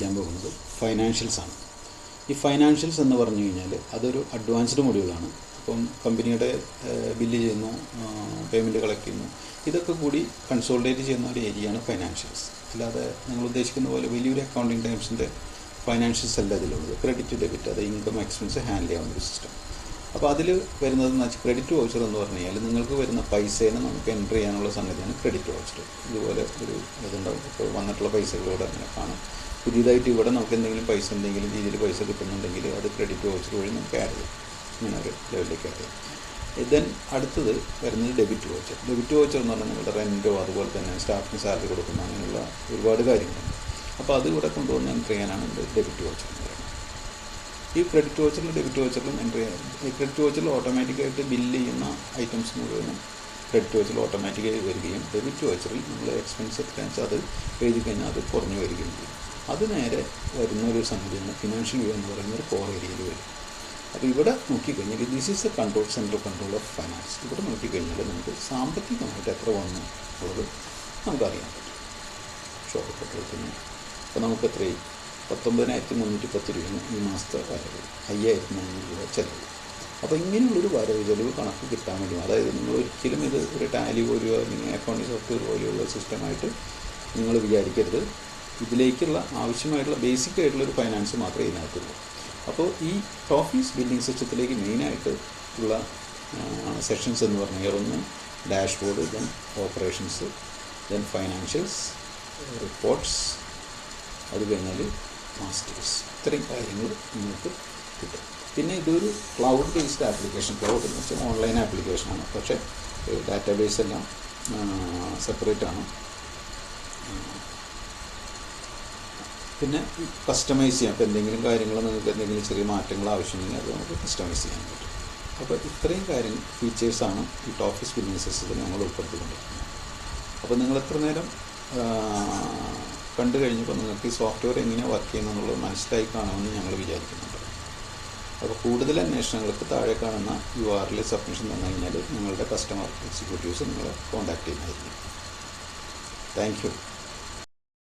ചെയ്യാൻ പോകുന്നത് ഫൈനാൻഷ്യൽസ് ആണ്. ഈ ഫൈനാൻഷ്യൽസ് എന്ന് പറഞ്ഞു കഴിഞ്ഞാൽ അതൊരു അഡ്വാൻസ്ഡ് മൊഡ്യൂളാണ് അപ്പം കമ്പനിയുടെ ബില്ല് ചെയ്യുന്നു പേയ്മെന്റ് കളക്ട് ചെയ്യുന്നു. ഇതൊക്കെ കൂടി കൺസോൾട്ടേറ്റ് ചെയ്യുന്ന ഒരു ഏരിയയാണ് ഫൈനാൻഷ്യൽസ് അല്ലാതെ നിങ്ങൾ ഉദ്ദേശിക്കുന്ന പോലെ വലിയൊരു അക്കൗണ്ടിങ് ടൈംസിന്റെ ഫൈനാൻഷ്യൽസ് അല്ല അതിലുള്ളത്. ക്രെഡിറ്റ് ഡെബിറ്റ് അത് ഇൻകം എക്സ്പെൻസ് ഹാൻഡിൽ ചെയ്യാവുന്ന ഒരു സിസ്റ്റം അപ്പോൾ അതിൽ വരുന്നത് എന്ന് വെച്ചാൽ ക്രെഡിറ്റ് വൗച്ചർ എന്ന് പറഞ്ഞു കഴിഞ്ഞാൽ നിങ്ങൾക്ക് വരുന്ന പൈസേനെ നമുക്ക് എന്റർ ചെയ്യാനുള്ള സംഗതിയാണ് ക്രെഡിറ്റ് വൗച്ചർ ഇതുപോലെ ഒരു ഇതുണ്ടാവും. ഇപ്പോൾ വന്നിട്ടുള്ള പൈസകളോട് അങ്ങനെ കാണും. പുതിയതായിട്ട് ഇവിടെ നമുക്ക് എന്തെങ്കിലും പൈസ എന്തെങ്കിലും രീതിയിൽ പൈസ കിട്ടുന്നുണ്ടെങ്കിൽ അത് ക്രെഡിറ്റ് വൗച്ചർ വഴി നമുക്ക് ആഡ് ചെയ്യാം. ഇങ്ങനെ ഒരു ലെവലിലേക്ക് ആഡ് ചെയ്യാം. ദെൻ അടുത്തത് വരുന്നത് ഡെബിറ്റ് വോച്ചർ ഡെബിറ്റ് വോച്ചർ എന്ന് പറഞ്ഞാൽ നിങ്ങളുടെ റെന്റോ അതുപോലെ തന്നെ സ്റ്റാഫിന് സാലറി കൊടുക്കുന്ന അങ്ങനെയുള്ള ഒരുപാട് കാര്യങ്ങളുണ്ട്. അപ്പോൾ അത് ഇവിടെ കൊണ്ടുവന്ന് എന്റർ ചെയ്യാനാണ് ഡെബിറ്റ് വോച്ചർ എന്ന് പറയുന്നത്. ഈ ക്രെഡിറ്റ് വോച്ചറിലും ഡെബിറ്റ് വോച്ചറിലും എന്റർ ചെയ്യാൻ ക്രെഡിറ്റ് വോച്ചറിൽ ഓട്ടോമാറ്റിക്കായിട്ട് ബില്ല് ചെയ്യുന്ന ഐറ്റംസ് മുഴുവനും ക്രെഡിറ്റ് വോച്ചറിൽ ഓട്ടോമാറ്റിക്കായി വരികയും ഡെബിറ്റ് വോച്ചറിൽ നമ്മൾ എക്സ്പെൻസ് എത്രയാണെന്ന് അത് എഴുതി കഴിഞ്ഞാൽ അത് കുറഞ്ഞു വരികയും ചെയ്യും. അത് നേരെ വരുന്ന ഒരു സംഗതിയാണ് ഫിനാൻഷ്യൽ വ്യൂ എന്ന് പറയുന്ന ഒരു കോർ ഏരിയയിൽ വരും. അപ്പോൾ ഇവിടെ നോക്കിക്കഴിഞ്ഞാൽ this is a control central control of finance ഇവിടെ നോക്കിക്കഴിഞ്ഞാൽ നമുക്ക് സാമ്പത്തികമായിട്ട് എത്ര വന്നു ഉള്ളത് നമുക്കറിയാൻ പറ്റും. ഷോപ്പ് പെട്രോളത്തിന് അപ്പോൾ നമുക്ക് എത്രയും പത്തൊമ്പതിനായിരത്തി മുന്നൂറ്റി പത്ത് രൂപയാണ് ഈ മാസത്തെ വരവ്. അയ്യായിരത്തി മുന്നൂറ് രൂപ ചിലവ്. അപ്പോൾ ഇങ്ങനെയുള്ളൊരു വരവ് ചിലവ് കണക്ക് കിട്ടാൻ വേണ്ടി അതായത് നിങ്ങൾ ഒരിക്കലും ഇത് ഒരു ടാലി പോലെയോ അല്ലെങ്കിൽ അക്കൗണ്ടിങ് സോഫ്റ്റ്വെയർ പോലെയുള്ള സിസ്റ്റമായിട്ട് നിങ്ങൾ വിചാരിക്കരുത്. ഇതിലേക്കുള്ള ആവശ്യമായിട്ടുള്ള ബേസിക് ആയിട്ടുള്ള ഒരു ഫൈനാൻസ് മാത്രമേ ഇതിനകത്തുള്ളൂ. അപ്പോൾ ഈ ഓഫീസ് ബിൽഡിംഗ് സിസ്റ്റത്തിലേക്ക് മെയിനായിട്ട് ഉള്ള സെഷൻസ് എന്ന് പറഞ്ഞാൽ ഒന്ന് dashboard then operations then financials reports അത് കഴിഞ്ഞാൽ മാസ്റ്റേഴ്സ് ഇത്രയും കാര്യങ്ങൾ നിങ്ങൾക്ക് കിട്ടും. പിന്നെ ഇതൊരു ക്ലൗഡ് ബേസ്ഡ് ആപ്ലിക്കേഷൻ ക്ലൗഡ് എന്ന് വെച്ചാൽ ഓൺലൈൻ ആപ്ലിക്കേഷനാണ് പക്ഷേ ഡാറ്റാബേസ് എല്ലാം സെപ്പറേറ്റ് ആണ്. പിന്നെ കസ്റ്റമൈസ് ചെയ്യാം. ഇപ്പോൾ എന്തെങ്കിലും കാര്യങ്ങൾ നിങ്ങൾക്ക് എന്തെങ്കിലും ചെറിയ മാറ്റങ്ങൾ ആവശ്യമുണ്ടെങ്കിൽ അത് നമുക്ക് കസ്റ്റമൈസ് ചെയ്യാൻ പറ്റും. അപ്പോൾ ഇത്രയും കാര്യങ്ങൾ ഫീച്ചേഴ്സാണ് ഈ ടോഫീസ് ബില്ലിംഗ് സിസ്റ്റത്തിൽ നമ്മൾ ഉൾപ്പെടുത്തിക്കൊണ്ടിരിക്കുന്നത്. അപ്പോൾ നിങ്ങൾ എത്ര നേരം കണ്ടു കഴിഞ്ഞപ്പോൾ നിങ്ങൾക്ക് ഈ സോഫ്റ്റ്വെയർ എങ്ങനെയാണ് വർക്ക് ചെയ്യുന്നതെന്നുള്ളത് മനസ്സിലായി കാണുമെന്ന് ഞങ്ങൾ വിചാരിക്കുന്നുണ്ട്. അപ്പോൾ കൂടുതൽ അന്വേഷണങ്ങൾക്ക് താഴെ കാണുന്ന യു ആറിൽ സബ്മിഷൻ തന്നു കഴിഞ്ഞാൽ നിങ്ങളുടെ കസ്റ്റമർ എക്സിക്യൂട്ടീവ്സ് നിങ്ങളെ കോൺടാക്ട് ചെയ്യുന്നതായിരിക്കും. Thank you